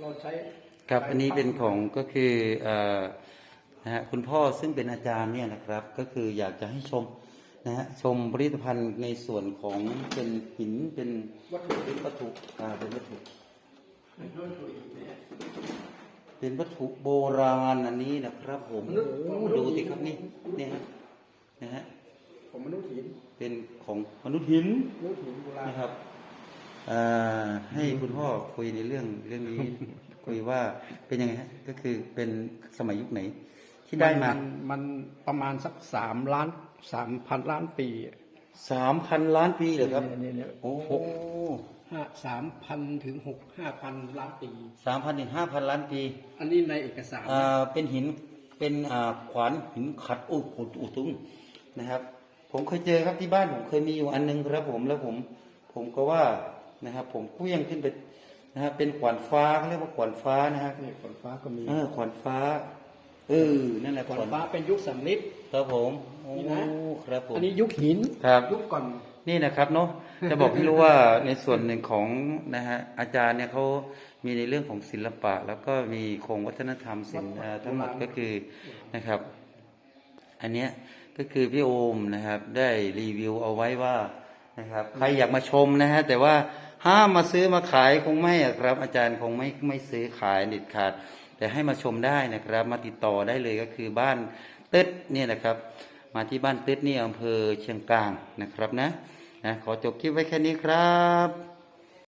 เราใช้ครับอันนี้เป็นของก็คือเอ่อนะฮะคุณพ่อซึ่งเป็นอาจารย์เนี่ยนะครับ ก็คืออยากจะให้ชมนะฮะชมผลิตภัณฑ์ในส่วนของเป็นหินเป็นวัตถุดิบวัตถุอ่าเป็นวัตถุวัตถุดิบเนี่ยเป็นวัตถุโบราณอันนี้นะครับ ผมมนุษย์โอ้มนุษย์ดูสิครับนี่นี่ฮะนะฮะของมนุษย์หินเป็นของมนุษย์หินมนุษย์หินโบราณนะครับอ่า ให้คุณพ่อคุยในเรื่องเรื่องนี้ คุยว่าเป็นยังไงฮะก็คือเป็นสมัยยุคไหน ที่ได้มานมันประมาณสักสามล้านสามพันล้านปีสามพันล้านปีเหรอครับเนี่ยเนี่ยโอ้หกห้าสามพันถึงหกห้าพันล้านปีสามพันถึงห้าพันล้านปี อันนี้ในเอกสารอ่าเป็นหินเป็นอ่าขวานหินขัดอุดอุดอุดทุงนะครับ ผมเคยเจอครับที่บ้านผมเคยมีอยู่อันหนึงครับผมแล้วผม ผมก็ว่า นะครับ ผมเคลี้ยงขึ้นไปนะครับเป็นขวานฟ้าเขาเรียกว่าขวานฟ้านะครับนี่ฝนฟ้าก็มีเออขวานฟ้าเออนั่นแหละฝนฟ้าเป็นยุคสำลิดครับผมโอ้นี่นะครับผมอันนี้ยุคหินครับยุคก่อนนี่นะครับเนาะจะบอกให้รู้ว่าในส่วนหนึ่งของนะฮะอาจารย์เนี่ยเขามีในเรื่องของศิลปะ แล้วก็มีโครงวัฒนธรรมศิลป์อ่าทั้งหมดก็คือนะครับ อันเนี้ยก็คือพี่โอมนะครับ ได้รีวิวเอาไว้ว่า นะครับใครอยากมาชมนะฮะแต่ว่าห้ามมาซื้อมาขายคงไม่ครับ อาจารย์คงไม่ไม่ซื้อขายเด็ดขาด แต่ให้มาชมได้นะครับ มาติดต่อได้เลยก็คือบ้านเต็ดเนี่ยนะครับ มาที่บ้านเต็ดนี่อำเภอเชียงกลางนะครับนะนะขอจบคลิปไว้แค่นี้ครับ